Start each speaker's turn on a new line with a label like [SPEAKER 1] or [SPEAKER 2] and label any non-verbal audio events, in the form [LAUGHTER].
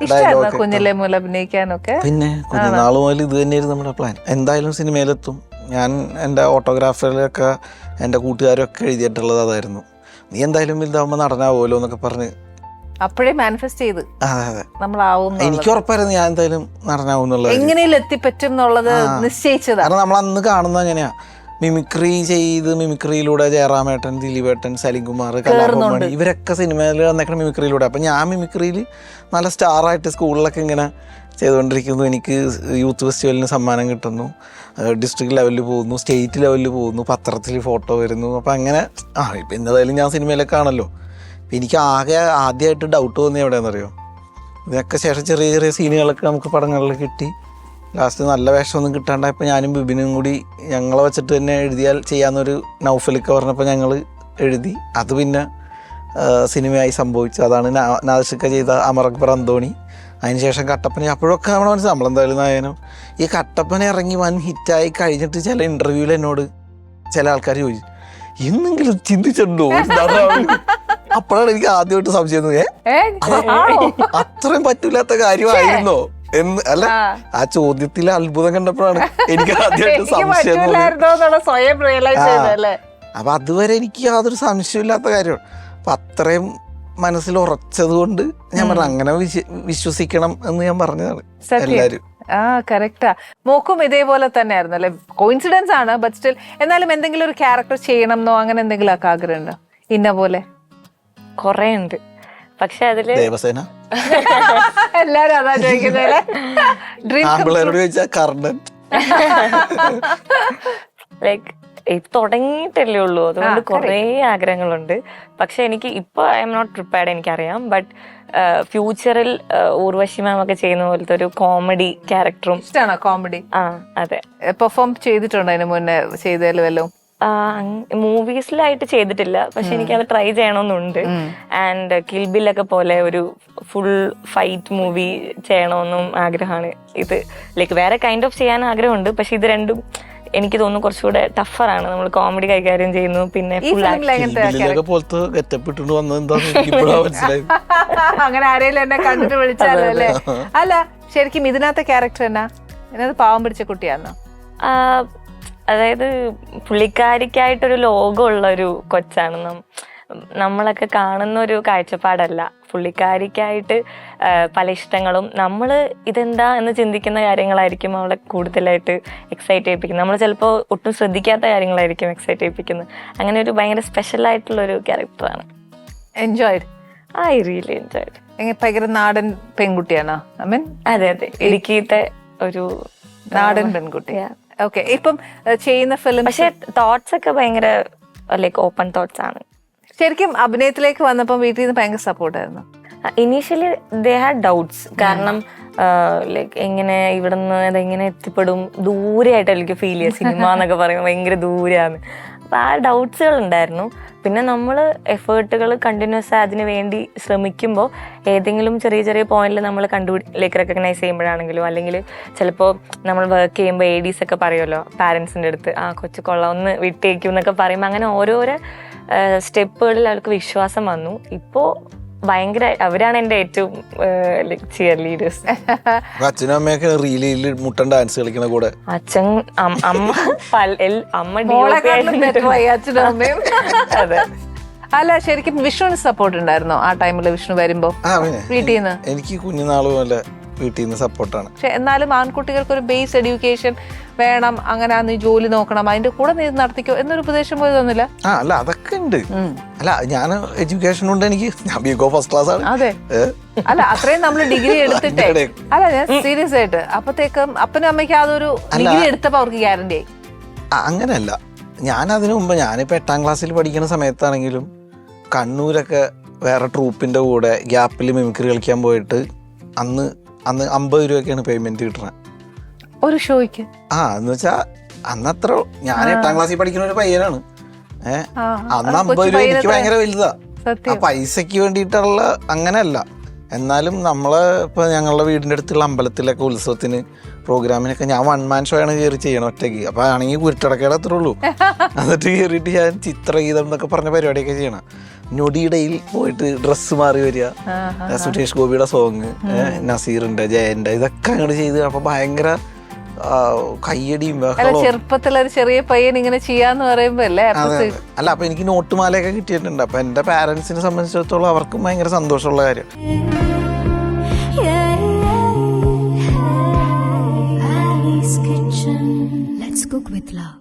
[SPEAKER 1] ഇഷ്ടമായിരുന്നു
[SPEAKER 2] ഡയലോഗ്
[SPEAKER 1] കുഞ്ഞിലെ മുതൽ അഭിനയിക്കാനൊക്കെ?
[SPEAKER 2] പിന്നെ കുഞ്ഞുനാൾ മുതൽ ഇത് തന്നെയായിരുന്നു നമ്മുടെ പ്ലാൻ എന്തായാലും സിനിമയിലെത്തും. ഞാൻ എന്റെ ഓട്ടോഗ്രാഫിലൊക്കെ എന്റെ കൂട്ടുകാരൊക്കെ എഴുതിയിട്ടുള്ളത് അതായിരുന്നു. നീ എന്തായാലും വലുതാവുമ്പോൾ നടനാവുമല്ലോ എന്നൊക്കെ പറഞ്ഞ്
[SPEAKER 1] അപ്പോഴേ മാനിഫെസ്റ്റ് ചെയ്ത്. നമ്മളാവും
[SPEAKER 2] എനിക്ക് ഉറപ്പായിരുന്നു ഞാൻ എന്തായാലും നടനാവും
[SPEAKER 1] എങ്ങനെയും എത്തിപ്പറ്റും എന്നുള്ളത്
[SPEAKER 2] ആ. കാരണം നമ്മൾ അന്ന് കാണുന്നത് എങ്ങനെയാ മിമിക്രി ചെയ്ത് മിമിക്രിയിലൂടെ ജയറാമേട്ടൻ ദിലീപേട്ടൻ സലിംകുമാർ കലാഭവൻ ഇവരൊക്കെ സിനിമയിൽ വന്നേക്കണ മിമിക്രിയിലൂടെ. അപ്പം ഞാൻ മിമിക്രിയിൽ നല്ല സ്റ്റാറായിട്ട് സ്കൂളിലൊക്കെ ഇങ്ങനെ ചെയ്തുകൊണ്ടിരിക്കുന്നു. എനിക്ക് യൂത്ത് ഫെസ്റ്റിവലിന് സമ്മാനം കിട്ടുന്നു. ഡിസ്ട്രിക്ട് ലെവലിൽ പോകുന്നു സ്റ്റേറ്റ് ലെവലിൽ പോകുന്നു പത്രത്തിൽ ഫോട്ടോ വരുന്നു. അപ്പം അങ്ങനെ ആ ഇപ്പം എന്തായാലും ഞാൻ സിനിമയിലൊക്കെ ആണല്ലോ. അപ്പം എനിക്ക് ആകെ ആദ്യമായിട്ട് ഡൗട്ട് തോന്നിയ എവിടെയാണെന്നറിയോ? ഇതിനൊക്കെ ശേഷം ചെറിയ ചെറിയ സീനുകളൊക്കെ നമുക്ക് പടങ്ങളിൽ കിട്ടി. ലാസ്റ്റ് നല്ല വേഷമൊന്നും കിട്ടാണ്ടായപ്പോൾ ഞാനും ബിബിനും കൂടി ഞങ്ങളെ വെച്ചിട്ട് തന്നെ എഴുതിയാൽ ചെയ്യാമെന്നൊരു നൗഫലിക്ക പറഞ്ഞപ്പോൾ ഞങ്ങൾ എഴുതി. അത് പിന്നെ സിനിമയായി സംഭവിച്ചു. അതാണ് നാദിഷിക്ക ചെയ്ത അമർ അക്ബർ അന്തോണി. അതിനുശേഷം കട്ടപ്പന അപ്പോഴൊക്കെ നമ്മൾ മനസ്സിലായി. നമ്മളെന്തായാലും നായകനും. ഈ കട്ടപ്പന ഇറങ്ങി വൻ ഹിറ്റായി കഴിഞ്ഞിട്ട് ചില ഇന്റർവ്യൂവിൽ എന്നോട് ചില ആൾക്കാർ ചോദിച്ചു എന്നെങ്കിലും ചിന്തിച്ചിട്ടുണ്ടോ? അപ്പോഴാണ് എനിക്ക് ആദ്യമായിട്ട് സംശയം തോന്നിയത്, "ഏ,
[SPEAKER 1] ഏ?
[SPEAKER 2] അത്രയും പറ്റൂലാത്ത കാര്യമായിരുന്നോ? എന്ന് അല്ല
[SPEAKER 1] ആ.
[SPEAKER 2] ചോദ്യത്തിൽ ചോദ്യത്തിലെ അത്ഭുതം കണ്ടപ്പോഴാണ് എനിക്ക് [LAUGHS] ആദ്യമായിട്ട് സംശയം അപ്പൊ അതുവരെ എനിക്ക് യാതൊരു സംശയമില്ലാത്ത കാര്യമാണ്. അപ്പൊ അത്രയും മനസ്സിൽ ഉറച്ചത് കൊണ്ട് ഞാൻ പറഞ്ഞു അങ്ങനെ വിശ്വസിക്കണം എന്ന് ഞാൻ പറഞ്ഞതാണ്. എല്ലാരും
[SPEAKER 1] ആ കറക്റ്റാ മോക്കും ഇതേപോലെ തന്നെ ആയിരുന്നു അല്ലെ? കോയിൻസിഡൻസ് ആണ് ബട്ട് സ്റ്റിൽ എന്നാലും എന്തെങ്കിലും ഒരു ക്യാരക്ടർ ചെയ്യണം എന്നോ അങ്ങനെ എന്തെങ്കിലും ഒക്കെ ആഗ്രഹമുണ്ടോ? ഇന്ന പോലെ?
[SPEAKER 3] കുറേ ഉണ്ട് പക്ഷെ അതിൽ
[SPEAKER 2] ദേവസേന? [LAUGHS]
[SPEAKER 1] എല്ലാരും അതാ ചോദിക്കുന്നത്. ഡ്രീം
[SPEAKER 2] ആമ്പിളേരോട് ചോദിച്ചാൽ കർണൻ. [LAUGHS]
[SPEAKER 3] ലൈക്ക് തുടങ്ങിയിട്ടല്ലേ ഉള്ളൂ. അതുകൊണ്ട് കൊറേ ആഗ്രഹങ്ങളുണ്ട്. പക്ഷെ എനിക്ക് ഇപ്പൊ ഐ എം നോട്ട് പ്രിപ്പയർഡ് എനിക്കറിയാം. ബട്ട് ഫ്യൂച്ചറിൽ ഊർവശി മാം ഒക്കെ ചെയ്യുന്ന പോലത്തെ ഒരു കോമഡി ക്യാരക്ടറും
[SPEAKER 1] ഇഷ്ടമാണോ കോമഡി
[SPEAKER 3] ആ അതെ.
[SPEAKER 1] പെർഫോം ചെയ്തിട്ടുണ്ടോ അതിന് മുന്നേ? ചെയ്തതിൽ വല്ലതും?
[SPEAKER 3] മൂവീസിലായിട്ട് ചെയ്തിട്ടില്ല. പക്ഷെ എനിക്ക് അത് ട്രൈ ചെയ്യണമെന്നുണ്ട് ആൻഡ് കിൽബില്ലൊക്കെ പോലെ ഒരു ഫുൾ ഫൈറ്റ് മൂവി ചെയ്യണമെന്നും ആഗ്രഹമാണ് ഇത് ലൈക്ക് വേറെ കൈൻഡ് ഓഫ് ചെയ്യാൻ ആഗ്രഹമുണ്ട്. പക്ഷെ ഇത് രണ്ടും എനിക്ക് തോന്നുന്നു കുറച്ചുകൂടെ ടഫറാണ്. നമ്മൾ കോമഡി കൈകാര്യം ചെയ്യുന്നു. പിന്നെ [LAUGHS]
[SPEAKER 1] അങ്ങനെ ആരെങ്കിലും എന്നെ കണ്ടിട്ട് വിളിച്ചാലോ അല്ലേ? അല്ല ശരിക്കും ഇതിനകത്തെ ക്യാരക്ടർ എന്നാ? ഇതിനകത്ത് പാവം പിടിച്ച കുട്ടിയാണോ
[SPEAKER 3] അതായത് പുള്ളിക്കാരിക്കായിട്ടൊരു ലോകമുള്ള ഒരു കൊച്ചാണ് നമ്മളൊക്കെ കാണുന്ന ഒരു കാഴ്ചപ്പാടല്ല. പുള്ളിക്കാരിക്കായിട്ട് പല ഇഷ്ടങ്ങളും. നമ്മൾ ഇതെന്താ എന്ന് ചിന്തിക്കുന്ന കാര്യങ്ങളായിരിക്കും അവളെ കൂടുതലായിട്ട് എക്സൈറ്റ് ചെയ്യിപ്പിക്കുന്നത്. നമ്മൾ ചിലപ്പോൾ ഒട്ടും ശ്രദ്ധിക്കാത്ത കാര്യങ്ങളായിരിക്കും എക്സൈറ്റ് ചെയ്യിപ്പിക്കുന്നത്. അങ്ങനെ ഒരു ഭയങ്കര സ്പെഷ്യൽ ആയിട്ടുള്ള ഒരു ക്യാരക്ടറാണ്
[SPEAKER 1] എൻജോയ്ഡ്
[SPEAKER 3] ഐ റിയലി എൻജോയ്ഡ്
[SPEAKER 1] ഭയങ്കര നാടൻ പെൺകുട്ടിയാണോ? ഐ മീൻ
[SPEAKER 3] അതെ അതെ. ഇടുക്കിയിലത്തെ ഒരു
[SPEAKER 1] നാടൻ പെൺകുട്ടി.
[SPEAKER 3] Yeah.
[SPEAKER 1] ഓക്കെ ഇപ്പം ചെയ്യുന്ന ഫിലിം
[SPEAKER 3] പക്ഷെ തോട്ട്സ് ഒക്കെ ഭയങ്കര ലൈക്ക് ഓപ്പൺ തോട്ട്സ് ആണ്.
[SPEAKER 1] ശരിക്കും അഭിനയത്തിലേക്ക് വന്നപ്പോൾ വീട്ടിൽ നിന്ന് ഭയങ്കര സപ്പോർട്ടായിരുന്നു
[SPEAKER 3] ഇനീഷ്യലി ദേ ഹാഡ് ഡൗട്ട്സ് കാരണം ലൈക്ക് എങ്ങനെ ഇവിടുന്ന് അതെങ്ങനെ എത്തിപ്പെടും? ദൂരെയായിട്ട് എനിക്ക് ഫീൽ ചെയ്യുക. സിനിമ എന്നൊക്കെ പറയുമ്പോൾ ഭയങ്കര ദൂരെയാണ്. അപ്പൊ ആ ഡൗട്ട്സുകൾ ഉണ്ടായിരുന്നു പിന്നെ നമ്മൾ എഫേർട്ടുകൾ കണ്ടിന്യൂസ് അതിന് വേണ്ടി ശ്രമിക്കുമ്പോൾ ഏതെങ്കിലും ചെറിയ ചെറിയ പോയിന്റിൽ നമ്മൾ കണ്ടുപിടി ലൈക്ക് റെക്കഗ്നൈസ് ചെയ്യുമ്പോഴാണെങ്കിലും അല്ലെങ്കിൽ ചിലപ്പോൾ നമ്മൾ വർക്ക് ചെയ്യുമ്പോൾ എ ഡീസ് ഒക്കെ പറയുമല്ലോ പാരൻസിന്റെ അടുത്ത് ആ കൊച്ചു കൊള്ളാം ഒന്ന് വിട്ടേക്കും എന്നൊക്കെ പറയുമ്പോൾ അങ്ങനെ ഓരോരോ സ്റ്റെപ്പുകളിൽ അവൾക്ക് വിശ്വാസം വന്നു. ഇപ്പോൾ ഭയങ്കര അവരാണ് എന്റെ ഏറ്റവും ചിയർ ലീഡേഴ്സ്
[SPEAKER 2] അച്ഛനും അമ്മയൊക്കെ മുട്ടൻ ഡാൻസ് കളിക്കണ കൂടെ.
[SPEAKER 3] അച്ഛൻ അമ്മ അമ്മ [LAUGHS] അതെ.
[SPEAKER 1] അല്ല ശരിക്കും വിഷ്ണുവിന് സപ്പോർട്ട് ഉണ്ടായിരുന്നോ ആ ടൈമിൽ വിഷ്ണു വരുമ്പോ? വീട്ടിൽ നിന്ന്
[SPEAKER 2] എനിക്ക് കുഞ്ഞുനാളും അല്ല വീട്ടിൽ നിന്ന് സപ്പോർട്ടാണ്
[SPEAKER 1] പക്ഷെ എന്നാലും ആൺകുട്ടികൾക്ക് ഒരു ബേസ് എഡ്യൂക്കേഷൻ വേണം അങ്ങനെ നീ ജോലി നോക്കണം അതിന്റെ കൂടെ നീ നടത്തിക്കോ എന്നൊരു ഉപദേശം പോയി തോന്നില്ല.
[SPEAKER 2] ആ അല്ല അതൊക്കെ ഉണ്ട്. അല്ല ഞാൻ എഡ്യൂക്കേഷൻ ഉണ്ട് എനിക്ക് ഞാൻ ബി ഫസ്റ്റ് ക്ലാസ് ആണ്.
[SPEAKER 1] അതെ. അല്ല അത്രയും നമ്മൾ ഡിഗ്രി എടുത്തിട്ടേ. അല്ല ഞാൻ സീരിയസ് ആയിട്ട്. അപ്പത്തേക്കും അപ്പനും അമ്മയ്ക്ക് അതൊരു ഡിഗ്രി എടുത്തപ്പോ അവർക്ക് ഗ്യാരണ്ടി
[SPEAKER 2] അങ്ങനെയല്ല. ഞാൻ അതിനു മുമ്പ് ഞാനിപ്പോൾ എട്ടാം ക്ലാസ്സിൽ പഠിക്കുന്ന സമയത്താണെങ്കിലും കണ്ണൂരൊക്കെ വേറെ ട്രൂപ്പിന്റെ കൂടെ ഗ്യാപ്പിൽ മിമിക്രി കളിക്കാൻ പോയിട്ട് അന്ന് അന്ന് അമ്പത് രൂപയൊക്കെയാണ് പേയ്മെന്റ് കിട്ടുന്നത്
[SPEAKER 1] ഒരു ഷോയ്ക്ക്.
[SPEAKER 2] ആ എന്ന് വെച്ചാ അന്നത്ര ഞാൻ എട്ടാം ക്ലാസ്സിൽ പഠിക്കുന്ന ഒരു പയ്യനാണ്. ഏഹ് അന്ന് അമ്പത് രൂപ എനിക്ക് ഭയങ്കര വലുതാ. ആ പൈസക്ക് വേണ്ടിയിട്ടുള്ള അങ്ങനെയല്ല എന്നാലും നമ്മളെ ഇപ്പൊ ഞങ്ങളുടെ വീടിന്റെ അടുത്തുള്ള അമ്പലത്തിലൊക്കെ ഉത്സവത്തിന് പ്രോഗ്രാമിനൊക്കെ ഞാൻ വൺ മാൻ ഷോ ആണ് കയറി ചെയ്യണം ഒറ്റയ്ക്ക്. അപ്പൊ ആണെങ്കിൽ കുരുട്ടടക്കേടെ അത്രേ ഉള്ളൂ. [LAUGHS] എന്നിട്ട് കയറിയിട്ട് ഞാൻ ചിത്രഗീതം എന്നൊക്കെ പറഞ്ഞ പരിപാടിയൊക്കെ ചെയ്യണം. ഞൊടിയിടയിൽ പോയിട്ട് ഡ്രസ്സ് മാറി വരിക. സുരേഷ് ഗോപിയുടെ സോങ് നസീറിന്റെ ജയന്റെ ഇതൊക്കെ അങ്ങോട്ട് ചെയ്ത്. അപ്പൊ ഭയങ്കര കയ്യടിയും ബഹളവും.
[SPEAKER 1] ചെറുപ്പത്തിൽ ഒരു ചെറിയ പയ്യൻ ഇങ്ങനെ ചെയ്യാന്ന് പറയുമ്പോ അല്ലേ
[SPEAKER 2] അല്ല അപ്പൊ എനിക്ക് നോട്ടുമാലയൊക്കെ കിട്ടിയിട്ടുണ്ട്. അപ്പൊ എന്റെ പാരന്റ്സിനെ സംബന്ധിച്ചിടത്തോളം അവർക്കും ഭയങ്കര സന്തോഷമുള്ള കാര്യം. Cook with love.